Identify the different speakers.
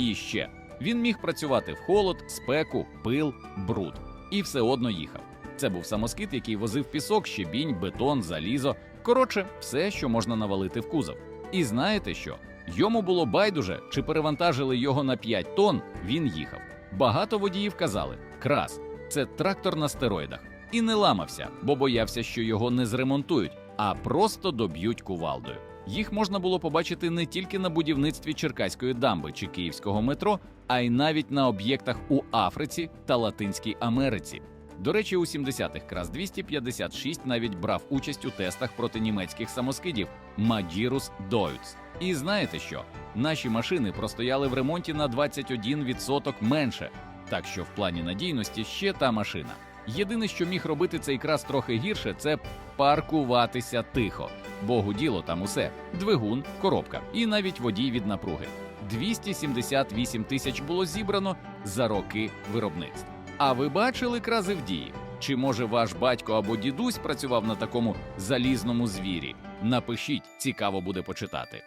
Speaker 1: І ще він міг працювати в холод, спеку, пил, бруд і все одно їхав. Це був самоскид, який возив пісок, щебінь, бетон, залізо. Коротше, все, що можна навалити в кузов. І знаєте що? Йому було байдуже, чи перевантажили його на 5 тонн, він їхав. Багато водіїв казали: крас, це трактор на стероїдах. І не ламався, бо боявся, що його не зремонтують, а просто доб'ють кувалдою. Їх можна було побачити не тільки на будівництві Черкаської дамби чи Київського метро, а й навіть на об'єктах у Африці та Латинській Америці. До речі, у 70-х крас 256 навіть брав участь у тестах проти німецьких самоскидів Magirus Deutz. І знаєте що? Наші машини простояли в ремонті на 21% менше, так що в плані надійності ще та машина. Єдине, що міг робити цей крас трохи гірше, це паркуватися тихо. Бо діло там усе: двигун, коробка і навіть водій від напруги. 278 тисяч було зібрано за роки виробництва. А ви бачили крази в дії? Чи може ваш батько або дідусь працював на такому залізному звірі? Напишіть, цікаво буде почитати.